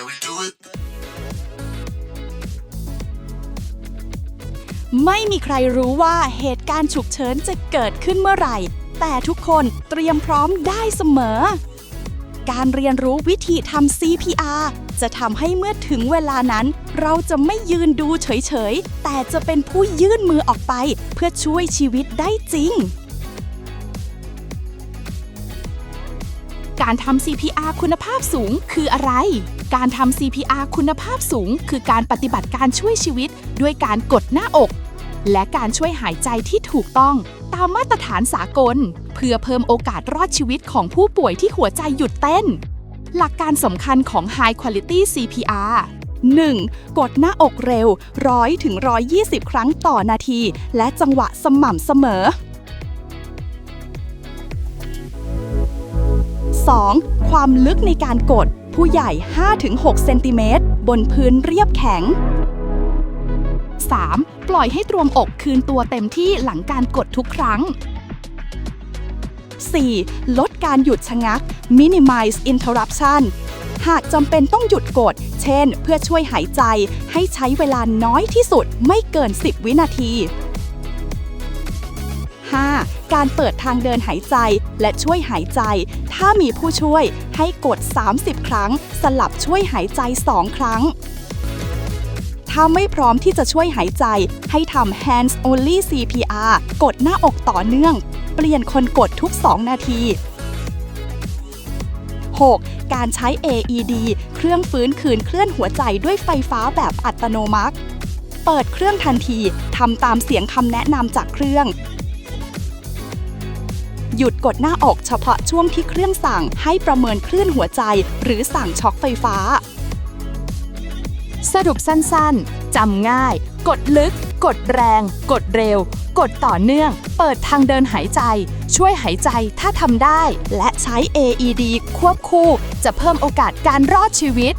Can we do it? ไม่มีใครรู้ว่าเหตุการณ์ฉุกเฉินจะเกิดขึ้นเมื่อไหร่ แต่ทุกคนเตรียมพร้อมได้เสมอ การเรียนรู้วิธีทำ CPR จะทำให้เมื่อถึงเวลานั้น เราจะไม่ยืนดูเฉย ๆ แต่จะเป็นผู้ยื่นมือออกไป เพื่อช่วยชีวิตได้จริง การทำ CPR คุณภาพสูงคืออะไร การทำ CPR คุณภาพสูง คือการปฏิบัติการช่วยชีวิต ด้วยการกดหน้าอก และการช่วยหายใจที่ถูกต้อง ตามมาตรฐานสากล เพื่อเพิ่มโอกาสรอดชีวิตของผู้ป่วยที่หัวใจหยุดเต้น หลักการสำคัญของ High Quality CPR 1. กดหน้าอกเร็ว 100ถึง120 ครั้งต่อนาที และจังหวะสม่ำเสมอ 2. ความลึกในการกดผู้ใหญ่ 5-6 เซนติเมตรบนพื้นเรียบแข็ง 3. ปล่อยให้ตรวมอกคืนตัวเต็มที่หลังการกดทุกครั้ง 4. ลดการหยุดชะงัก minimize interruption หากจำเป็นต้องหยุดกด เช่น เพื่อช่วยหายใจ ให้ใช้เวลาน้อยที่สุดไม่เกิน 10 วินาที 5. การเปิดทางเดินหายใจและช่วยหายใจ ถ้ามีผู้ช่วยให้กด 30 ครั้ง สลับช่วยหายใจ 2 ครั้ง ถ้าไม่พร้อมที่จะช่วยหายใจ ให้ทำ hands only CPR กดหน้าอกต่อเนื่อง เปลี่ยนคนกดทุก 2 นาที 6. การใช้ AED เครื่องฟื้นคืนเคลื่อนหัวใจด้วยไฟฟ้าแบบอัตโนมัติ เปิดเครื่องทันที ทำตามเสียงคำแนะนำจากเครื่อง หยุดกดหน้าอกเฉพาะช่วงที่เครื่องสั่งให้ประเมินคลื่นหัวใจ หรือสั่งช็อคไฟฟ้า สรุปสั้นๆ จำง่าย กดลึก กดแรง กดเร็ว กดต่อเนื่อง เปิดทางเดินหายใจ ช่วยหายใจถ้าทำได้ และใช้ AED ควบคู่ จะเพิ่มโอกาสการรอดชีวิต